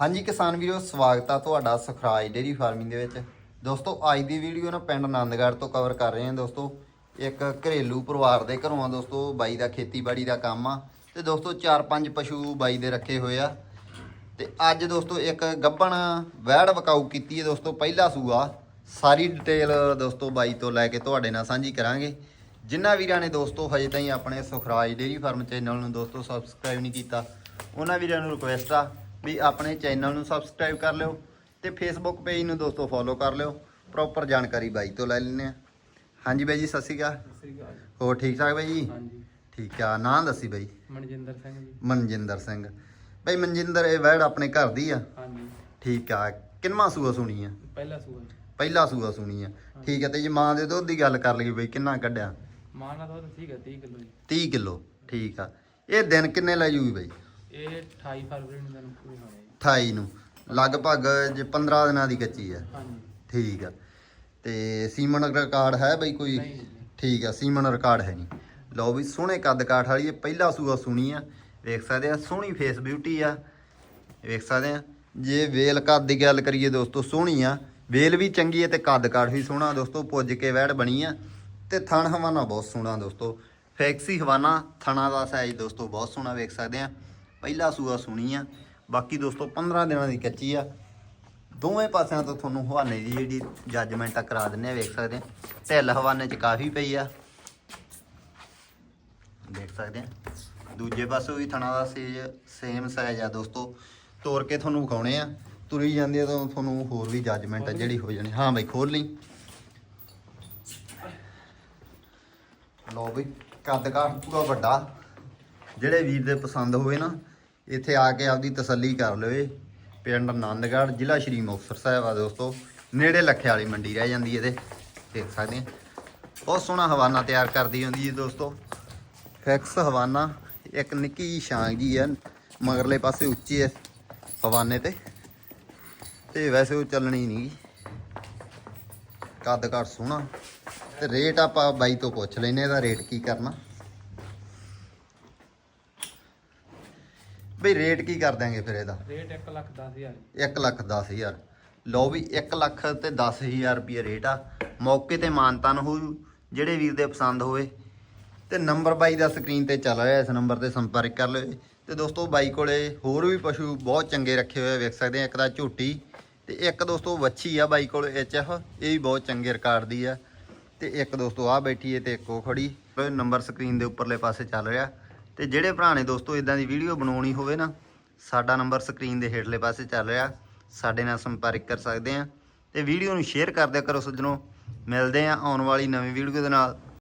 ਹਾਂਜੀ ਕਿਸਾਨ ਵੀਰੋ, ਸਵਾਗਤ ਆ ਤੁਹਾਡਾ ਸੁਖਰਾਜ ਡੇਰੀ ਫਾਰਮਿੰਗ ਦੇ ਵਿੱਚ। ਦੋਸਤੋ, ਅੱਜ ਦੀ ਵੀਡੀਓ ਨਾ ਪਿੰਡ ਆਨੰਦਗੜ੍ਹ ਤੋਂ ਕਵਰ ਕਰ ਰਹੇ ਹਾਂ ਦੋਸਤੋ। ਇੱਕ ਘਰੇਲੂ ਪਰਿਵਾਰ ਦੇ ਘਰੋਂ ਆ ਦੋਸਤੋ, ਬਾਈ ਦਾ ਖੇਤੀਬਾੜੀ ਦਾ ਕੰਮ ਆ। ਤੇ ਦੋਸਤੋ 4-5 ਪਸ਼ੂ ਬਾਈ ਦੇ ਰੱਖੇ ਹੋਏ ਆ। ਤੇ ਅੱਜ ਦੋਸਤੋ, ਇੱਕ ਗੱਬਣ ਵੈੜ ਵਕਾਊ ਕੀਤੀ ਹੈ ਦੋਸਤੋ, ਪਹਿਲਾ ਸੂਆ। ਸਾਰੀ ਡਿਟੇਲ ਦੋਸਤੋ ਬਾਈ ਤੋਂ ਲੈ ਕੇ ਤੁਹਾਡੇ ਨਾਲ ਸਾਂਝੀ ਕਰਾਂਗੇ। ਜਿਨ੍ਹਾਂ ਵੀਰਾਂ ਨੇ ਦੋਸਤੋ, ਹਜੇ ਤਾਈਂ ਆਪਣੇ ਸੁਖਰਾਜ ਡੇਰੀ ਫਾਰਮ ਚੈਨਲ ਨੂੰ ਦੋਸਤੋ ਸਬਸਕ੍ਰਾਈਬ ਨਹੀਂ ਕੀਤਾ, ਉਹਨਾਂ ਵੀਰਾਂ ਨੂੰ ਰਿਕੁਐਸਟ ਆ ਵੀ ਆਪਣੇ ਚੈਨਲ ਨੂੰ ਸਬਸਕ੍ਰਾਈਬ ਕਰ ਲਿਓ ਤੇ ਫੇਸਬੁੱਕ ਪੇਜ ਨੂੰ ਦੋਸਤੋ ਫੋਲੋ ਕਰ ਲਿਓ। ਪ੍ਰੋਪਰ ਜਾਣਕਾਰੀ ਬਾਈ ਤੋਂ ਲੈ ਲੈਂਦੇ ਆ ਹਾਂਜੀ ਬਾਈ ਜੀ ਸਤਿ ਸ਼੍ਰੀ ਅਕਾਲ। ਸਤਿ ਸ੍ਰੀ ਅਕਾਲ ਹੋਰ ਠੀਕ ਠਾਕ ਬਾਈ ਜੀ? ਹਾਂਜੀ। ਠੀਕ ਆ ਨਾਂ ਦੱਸੀ ਬਾਈ। ਮਨਜਿੰਦਰ ਸਿੰਘ ਜੀ। ਮਨਜਿੰਦਰ ਸਿੰਘ। ਬਾਈ ਮਨਜਿੰਦਰ ਇਹ ਵੈੜ ਆਪਣੇ ਘਰ ਦੀ ਆ? ਹਾਂਜੀ। ਠੀਕ ਆ ਕਿੰਨਵਾਂ ਸੂਆ ਸੁਣੀ ਆ? ਪਹਿਲਾ ਸੂਆ। ਪਹਿਲਾ ਸੂਆ ਸੁਣੀ ਆ। ਠੀਕ ਆ ਤੇ ਜੇ ਮਾਂ ਦੇ ਦੁੱਧ ਦੀ ਗੱਲ ਕਰ ਲਈਏ ਬਈ ਕਿੰਨਾ ਕੱਢਿਆ? ਮਾਂ ਦਾ ਦੁੱਧ ਠੀਕ ਹੈ 30 ਕਿਲੋ ਜੀ। 30 ਕਿਲੋ ਠੀਕ ਆ। ਇਹ ਦਿਨ ਕਿੰਨੇ ਲੈ ਜੂਗੀ ਬਈ? ਇਹ 28 ਫਰਵਰੀ ਨੂੰ ਦਿਨ ਪੂਰੇ ਹੋਣੇ ਜੀ। 28 ਨੂੰ। ਲਗਭਗ ਜੇ 15 ਦਿਨਾਂ ਦੀ ਕੱਚੀ ਆ ਹਾਂਜੀ। ਠੀਕ ਆ। ਤੇ ਸੀਮਨ ਰਿਕਾਰਡ ਹੈ ਬਈ ਕੋਈ? ਨਹੀਂ ਜੀ। ਠੀਕ ਆ ਸੀਮਨ ਰਿਕਾਰਡ ਹੈ ਨਹੀਂ। ਲਓ ਵੀ ਸੋਹਣੇ ਕੱਦ ਕਾਠ ਵਾਲੀ ਇਹ ਪਹਿਲਾ ਸੂਆ ਸੁਣੀ ਆ। ਵੇਖ ਸਕਦੇ ਆ ਸੋਹਣੀ ਫੇਸ ਬਿਊਟੀ ਆ। ਵੇਖ ਸਕਦੇ ਆ। ਜੇ ਵੇਲ ਕੱਦ ਦੀ ਗੱਲ ਕਰੀਏ ਦੋਸਤੋ ਸੋਹਣੀ ਆ। ਵੇਲ ਵੀ ਚੰਗੀ ਹੈ ਤੇ ਕੱਦ ਕਾਠ ਵੀ ਸੋਹਣਾ ਦੋਸਤੋ ਪੁੱਜ ਕੇ ਵੈੜ ਬਣੀ ਆ। ਤੇ ਥਣ ਹਵਾਨਾ ਬਹੁਤ ਸੋਹਣਾ ਦੋਸਤੋ। ਫੈਕਸੀ ਹਵਾਨਾ ਥਣਾ ਦਾ ਸਾਈਜ਼ ਦੋਸਤੋ ਬਹੁਤ ਸੋਹਣਾ ਵੇਖ ਸਕਦੇ ਆ। ਪਹਿਲਾ ਸੂਆ ਸੁਣੀ ਆ, ਬਾਕੀ ਦੋਸਤੋ 15 ਦਿਨਾਂ ਦੀ ਕੱਚੀ ਆ। ਦੋਵੇਂ ਪਾਸਿਆਂ ਤੋਂ ਤੁਹਾਨੂੰ ਹਵਾਨੇ ਦੀ ਜਿਹੜੀ ਜੱਜਮੈਂਟ ਆ ਕਰਾ ਦਿੰਨੇ ਆ, ਵੇਖ ਸਕਦੇ ਆ। ਢਿੱਲ ਹਵਾਨੇ ਚ ਕਾਫੀ ਪਈ ਆ। ਦੇਖ ਸਕਦੇ ਆ। ਦੂਜੇ ਪਾਸੇ ਵੀ ਥਣਾ ਦਾ ਸੇਜ ਸੇਮ ਸਾਈਜ਼ ਆ ਦੋਸਤੋ। ਤੋੜ ਕੇ ਤੁਹਾਨੂੰ ਵਿਖਾਉਣੇ ਆ। ਤੁਰੀ ਜਾਂਦੀ ਆ ਤਾਂ ਤੁਹਾਨੂੰ ਹੋਰ ਵੀ ਜੱਜਮੈਂਟ ਆ ਜਿਹੜੀ ਹੋ ਜਾਣੀ। ਹਾਂ ਬਈ ਖੋਲ ਲਈ। ਲਓ ਬਈ, ਕੱਦ ਕਾਠ ਪੂਰਾ ਵੱਡਾ। ਜਿਹੜੇ ਵੀਰ ਦੇ ਪਸੰਦ ਹੋਵੇ ਨਾ ਇੱਥੇ ਆ ਕੇ ਆਪਦੀ ਤਸੱਲੀ ਕਰ ਲਿਓ ਪਿੰਡ ਆਨੰਦਗੜ੍ਹ, ਜ਼ਿਲ੍ਹਾ ਸ਼੍ਰੀ ਮੁਕਤਸਰ ਸਾਹਿਬ ਆ ਦੋਸਤੋ। ਨੇੜੇ ਲੱਖੇ ਵਾਲੀ ਮੰਡੀ ਰਹਿ ਜਾਂਦੀ ਇਹਦੇ ਦੇਖ ਸਕਦੇ ਆ ਬਹੁਤ ਸੋਹਣਾ ਹਵਾਨਾ ਤਿਆਰ ਕਰਦੀ ਹੁੰਦੀ ਹੈ ਦੋਸਤੋ। ਫਿਕਸ ਹਵਾਨਾ, ਇੱਕ ਨਿੱਕੀ ਜਿਹੀ ਛਾਂਗ ਜੀ ਹੈ, ਮਗਰਲੇ ਪਾਸੇ ਉੱਚੀ ਹੈ ਹਵਾਨੇ ਤੇ। ਤੇ ਵੈਸੇ ਉਹ ਚੱਲਣੀ ਨਹੀਂ ਕੱਦ ਘੱਟ ਸੋਹਣਾ। ਤੇ ਰੇਟ ਆਪਾਂ ਬਾਈ ਤੋਂ ਪੁੱਛ ਲੈਨੇ ਇਹਦਾ ਰੇਟ ਕੀ ਕਰਨਾ। ਬਈ ਰੇਟ ਕੀ ਕਰ ਦਾਂਗੇ ਫਿਰ ਇਹਦਾ? ਰੇਟ 1 ਲੱਖ 10 ਹਜ਼ਾਰ। ਜੀ। 1 ਲੱਖ 10000 ਲਓ ਵੀ 1 ਲੱਖ ਤੇ 10000 ਰੁਪਏ ਰੇਟ ਆ। ਮੌਕੇ ਤੇ ਮਾਨਤਨ ਹੋ ਜਿਹੜੇ ਵੀਰ ਦੇ ਪਸੰਦ ਹੋਵੇ। ਤੇ ਨੰਬਰ ਬਾਈ ਦਾ ਸਕਰੀਨ ਤੇ ਚੱਲ ਰਿਹਾ ਇਸ ਨੰਬਰ ਤੇ ਸੰਪਰਕ ਕਰ ਲਿਓ। ਤੇ ਦੋਸਤੋ ਬਾਈ ਕੋਲੇ ਹੋਰ ਵੀ ਪਸ਼ੂ ਬਹੁਤ ਚੰਗੇ ਰੱਖੇ ਹੋਏ ਆ, ਵੇਖ ਸਕਦੇ ਆ ਇੱਕ ਦਾ ਝੋਟੀ ਤੇ ਇੱਕ ਦੋਸਤੋ ਵੱਛੀ ਆ ਬਾਈ ਕੋਲ ਐਚਐਫ ਇਹ ਵੀ ਬਹੁਤ ਚੰਗੇ ਰਿਕਾਰਡ ਦੀ ਆ। ਤੇ ਇੱਕ ਦੋਸਤੋ ਆ ਬੈਠੀ ਹੈ ਤੇ ਇੱਕ ਉਹ ਖੜੀ। ਨੰਬਰ ਸਕਰੀਨ ਦੇ ਉੱਪਰਲੇ ਪਾਸੇ ਚੱਲ ਰਿਹਾ। ਤੇ ਜਿਹੜੇ ਭਰਾ ਨੇ ਦੋਸਤੋ ਇਦਾਂ ਦੀ ਵੀਡੀਓ ਬਣਾਉਣੀ ਹੋਵੇ ਨਾ, ਸਾਡਾ ਨੰਬਰ ਸਕਰੀਨ ਦੇ ਹੇਠਲੇ ਪਾਸੇ ਚੱਲ ਰਿਹਾ। ਸਾਡੇ ਨਾਲ ਸੰਪਰਕ ਕਰ ਸਕਦੇ ਆ। ਤੇ ਵੀਡੀਓ ਨੂੰ ਸ਼ੇਅਰ ਕਰਦੇ ਕਰੋ ਸੱਜਣੋ। ਮਿਲਦੇ ਆ ਆਉਣ ਵਾਲੀ ਨਵੀਂ ਵੀਡੀਓ ਦੇ ਨਾਲ।